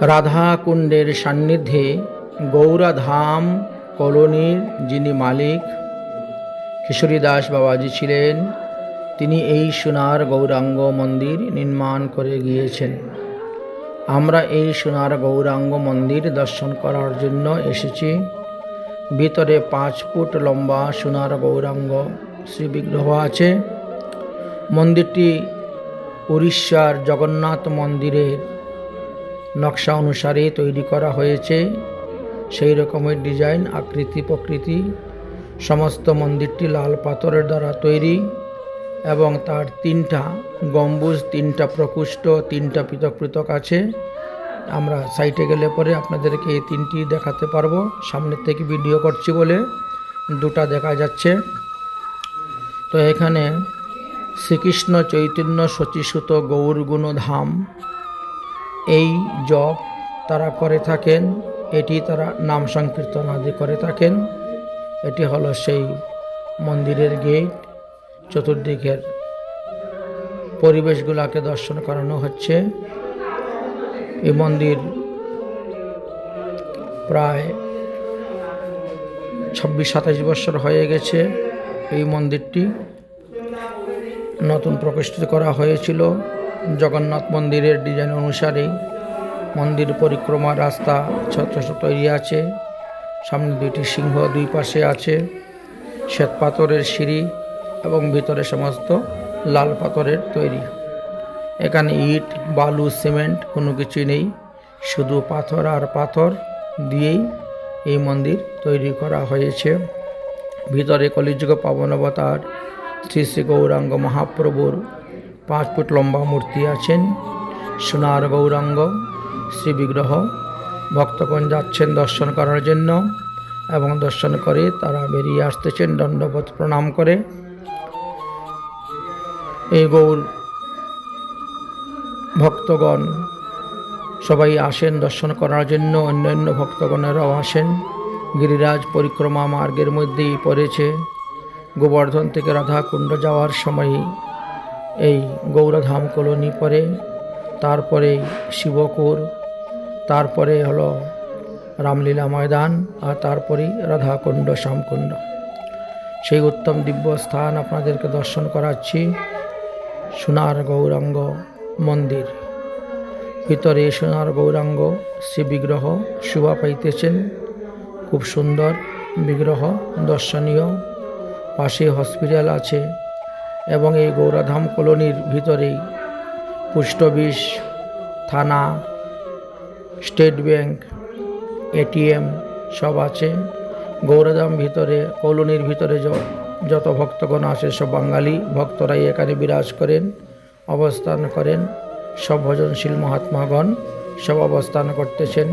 রাধাকুণ্ডের সান্নিধ্যে গৌরাধাম কলোনির যিনি মালিক কিশোরীদাস বাবাজি ছিলেন, তিনি এই সোনার গৌরাঙ্গ মন্দির নির্মাণ করে গিয়েছেন। আমরা এই সোনার গৌরাঙ্গ মন্দির দর্শন করার জন্য এসেছি। ভিতরে পাঁচ ফুট লম্বা সোনার গৌরাঙ্গ শ্রী বিগ্রহ আছে। মন্দিরটি উড়িষ্যার জগন্নাথ মন্দিরের নকশা অনুসারে তৈরি করা হয়েছে। সেই রকমের ডিজাইন আকৃতি প্রকৃতি, সমস্ত মন্দিরটি লাল পাথরের দ্বারা তৈরি এবং তার তিনটা গম্বুজ, তিনটা প্রকুষ্ট তিনটা পৃথক পৃথক আছে। আমরা সাইটে গেলে পরে আপনাদেরকে এই তিনটি দেখাতে পারব। সামনের থেকে ভিডিও করছি বলে দুটা দেখা যাচ্ছে। তো এখানে শ্রীকৃষ্ণ চৈতন্য শচীসুত গৌর গুণধাম এই জপ তারা করে থাকেন, এটি তারা নাম সংকীর্তন আদি করে থাকেন। এটি হলো সেই মন্দিরের গেট, চতুর্দিকের পরিবেশগুলোকে দর্শন করানো হচ্ছে। এই মন্দির প্রায় ছাব্বিশ সাতাশ বছর হয়ে গেছে এই মন্দিরটি। নতুন প্রতিষ্ঠিত করা হয়েছিল। জগন্নাথ মন্দিরের ডিজাইন অনুসারেই মন্দির পরিক্রমা রাস্তা ছোট তৈরি আছে, সামনে দুইটি সিংহ দুই পাশে আছে, শ্বেত পাথরের সিঁড়ি এবং ভিতরে সমস্ত লাল পাথরের তৈরি। এখানে ইট, বালু, সিমেন্ট কোনো কিছুই নেই, শুধু পাথর আর পাথর দিয়েই এই মন্দির তৈরি করা হয়েছে। ভিতরে কলিযুগ পাবনবতার শ্রী শ্রী গৌরাঙ্গ মহাপ্রভুর পাঁচ ফুট লম্বা মূর্তি আছেন। সোনার গৌরাঙ্গ শ্রী বিগ্রহ ভক্তগণ যাচ্ছেন দর্শন করার জন্য এবং দর্শন করে তারা বেরিয়ে আসতেছেন দণ্ডবোধ প্রণাম করে। এই গৌর ভক্তগণ সবাই আসেন দর্শন করার জন্য, অন্যান্য ভক্তগণেরাও আসেন। গিরিরাজ পরিক্রমা মার্গের মধ্যেই পড়েছে। গোবর্ধন থেকে রাধাকুণ্ড যাওয়ার সময় এই গৌরধাম কলোনি পরে, তারপরে শিবকুর, তারপরে হলো রামলীলা ময়দান আর তারপরেই রাধাকুণ্ড, শ্যামকুণ্ড। সেই উত্তম দিব্য স্থান আপনাদেরকে দর্শন করাচ্ছি, সোনার গৌরাঙ্গ মন্দির। ভিতরে সোনার গৌরাঙ্গ শ্রী বিগ্রহ শোভা পাইতেছেন। খুব সুন্দর বিগ্রহ, দর্শনীয়। পাশে হসপিটাল আছে। এবং এই গৌরাধাম কলোনির ভিতরেই অফিস থানা, স্টেট ব্যাংক এটিএম সব আছে। গৌরাধাম ভিতরে, কলোনির ভিতরে যত ভক্তগণ আছে, সব বাঙালি ভক্তরাই এখানে বিরাজ করেন, অবস্থান করেন। সব ভজনশীল মহাত্মাগণ সব অবস্থান করতেছেন।